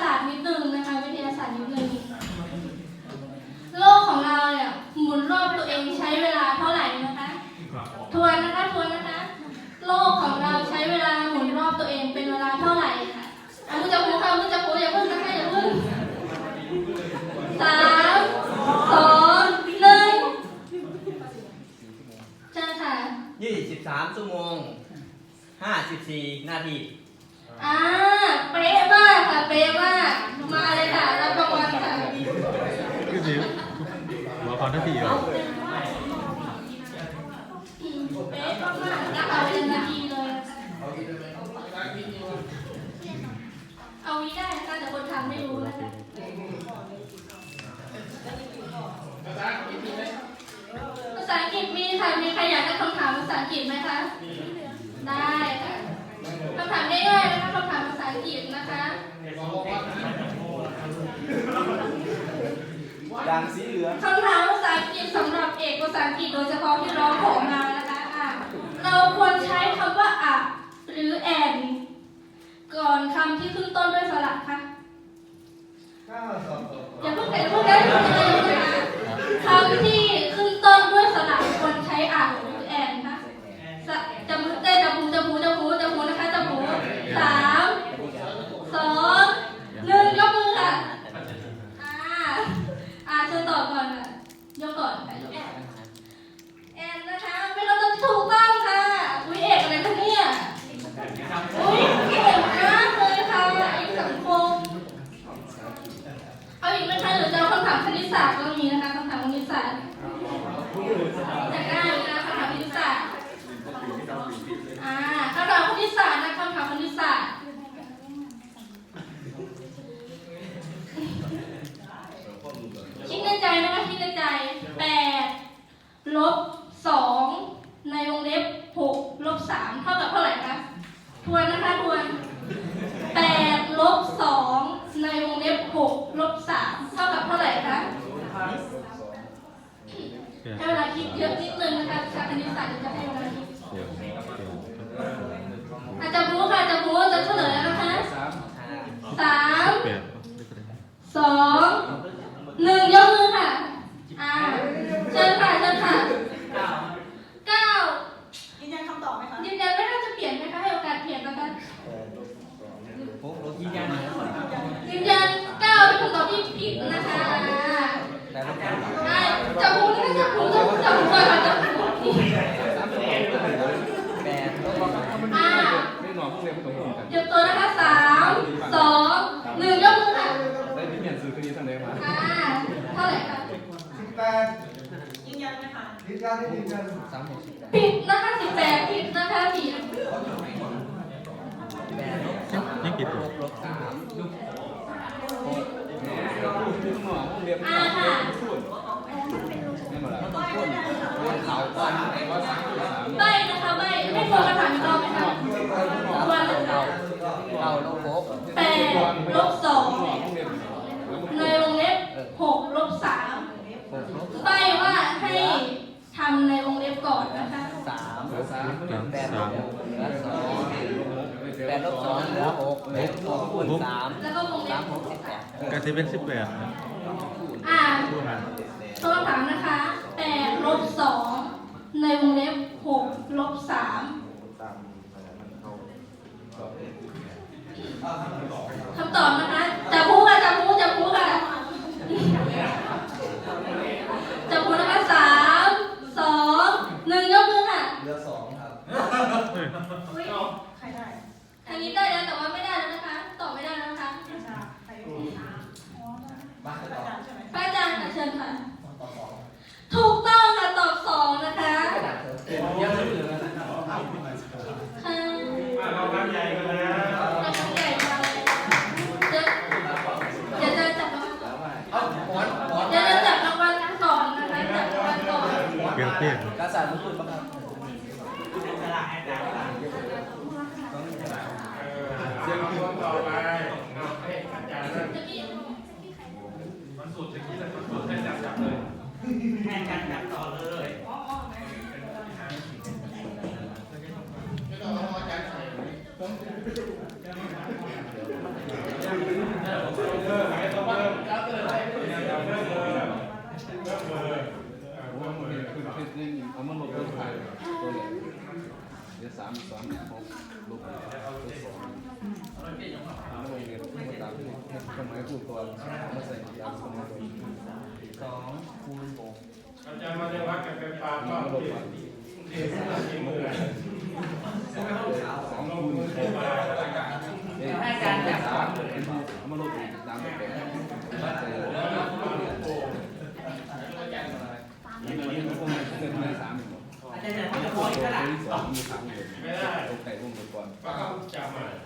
ศาสตร์นิดนึงนะคะ วิทยาศาสตร์นิดนึงโลกของเราเนี่ยหมุนรอบตัวเองใช้เวลาเท่าไหร่นะคะทวนนะคะทวนนะคะ โลกของเราใช้เวลาหมุนรอบตัวเองเป็นเวลาเท่าไหร่คะอะมึงจะพูดค่ะมึงจะพูดอย่าเพิ่งนะคะอย่าเพิ่งสามสองหนึ่งใช่ค่ะ ยี่สิบสามชั่วโมงห้าสิบสี่นาที ป๊ะมากค่ะเป๊ะมากมาเลยค่ะรับรางวัลค่ะคือสิหัวเขาทันทีเหรออืมเป๊ะมากๆนะคะเป็นนาทีเลย เอาวิได้นะคะแต่คนทำไม่รู้นะคะภาษาอังกฤษมีค่ะมีใครอยากได้คำถามภาษาอังกฤษไหมคะ ได้ค่ะคำถามง่ายๆนะคะ คำถามภาษาอังกฤษนะคะดังสีเหลืองคำถามภาษาอังกฤษสำหรับเอกภาษาอังกฤษโดยเฉพาะที่ร้องของมานะคะอะเราควรใช้คำว่าอะหรือแอนก่อนคำที่ขึ้นต้นด้วยสระคะอย่าเพิ่งอย่าเพิ่งนะคำที่ขึ้นต้นด้วยสระควรใช้อะหรือแอนคะสะจมูกได้จมูกจมูกจมูกจมูกนะคะจมูกสามสองหนึ่งยกมือค่ะ อ่า อ่าเชิญตอบก่อนค่ะ ยกก่อนค่ะยก แอนนะคะ เป็นคำตอบที่ถูกต้องค่ะ อุ้ยเอกอะไรคะเนี่ยอุ้ยเก่งมากเลยค่ะเอกสังคม เอาอีกไหมคะหรือจะเอาคำถามคณิตศาสตร์ก็มีนะคะคำถามคณิตศาสตร์แต่ได้นะคำถามคณิตศาสตร์ อ่าคำถามคณิตศาสตร์นะคำถามคณิตศาสตร์ คิดในใจนะคะคิดในใจแปดลบสองในวงเล็บหกลบสามเท่ากับเท่าไหร่คะท วนนะคะทวนแปดลบสองในวงเล็บหกลบสามเท่ากับเท่าไหร่คะให้เวลาคิดเยอะนิดนึงนะคะวิชาคณิตศาสตร์จะให้เวลาคิด เดี๋ยวเดี๋ยว อาจจะรู้ค่ะอาจจะรู้จะเฉลยแล้วนะคะสาม แปดไม่เป็นไร สองหนึ่งยกมือค่ะ อ่า เชิญค่ะเชิญค่ะเก้า ยืนยันคำตอบไหมคะ ยืนยันไหมคะจะเปลี่ยนไหมคะให้โอกาสเปลี่ยนนะคะ ผมรถยืนยันนะ ยืนยันเก้าเป็นคำตอบที่ผิดนะคะอ่า แต่รถการ อ่าจับหูนะคะจับหูจับหูจับหูก่อนค่ะจับหู แปด อ่า ไม่หนอนพวกเรียนผสมกัน เตรียมตัวนะคะสามสองหนึ่งยกมือค่ะ ได้ที่เปลี่ยน ซื้อคืนนี้ทางไหนมาอ่าเท่าไหร่คะยืนยันไหมคะสามหกสิบแปดผิดนะคะสิบแปดผิดนะคะผิดแปดลบสามนี่กี่ตัวลบสามคือหนอนพวกเรียนอ่าค่ะพูดนี่มาแล้วต้องพ่นพ่นเขาก่อนว่าสามคือสามใบนะคะใบให้โฟกัสถามอีกรอบไหมคะทวนเลยค่ะเอาลบหกแปดลบสองหนอนพวกเรียนในวง เล็บหกลบสามหกลบใบว่าให้ทำในวงเล็บก่อนนะคะสามเหลือสามแปดลบหกเหลือสองแปดลบสองเหลือหกหกหกคูณสามแล้วก็วงเล็สาบมหกสิบแปดกาจะเป็นสิบแปดนะ อ่า พูดมา ตัวคำถามนะคะแปดลบสองในวงเล็บหกลบสามคำตอบนะคะจับพูค่ะจับพูจับพูค่ะจับพูนะคะสามสองหนึ่งยกมือค่ะ เหลือสองครับ เฮ้ย อุ๊ย ใครได้ ทางนี้ได้แล้วแต่ว่าไม่ได้แล้วนะคะ ตอบไม่ได้แล้วนะคะ อาจารย์ใครได้อ๋ออาจารย์ใช่ไหม พระอาจารย์ค่ะเชิญค่ะ ถูกต้องค่ะตอบสองนะคะค่ะ ยังไม่เหลือนะ ค่ะเราทำใหญ่กันแล้วเราทำใหญ่มาเลยเดี๋ย วเดี๋ยวจะจับรางวัลก่อนเอาหมอนหมอนเดี๋ยวจะจับรางวัลกันนะคะจับรางวัลก่อนเปลี่ยนเปลี่ยนกระสานมันพูดบ้างครับเสียงคือว่าต่อไปจะมีมันสุดตะกี้เลยมันสุดให้จับจับเลยเอามันลบด้วยไทยตัวนี้เดี๋ยวสามสามหกลบตัวสองแล้วลงเรียนมาตาม ที่ทำไมพูดตัวมาใส่ยาสมัยสองคูณหกอาจารย์มาจะวัดกันเป็นปลามาก็ลบผิดมาสองคูณให้การจับสามเอามาลบอีกตามแบบใส่เลยนี่มันนี่มันคงเกินมาสามอาจารย์เนี่ยเขาจะตัวขออีกที่สองมีสามอยู่ตกไก่พวกมันก่อนปิดให้ดู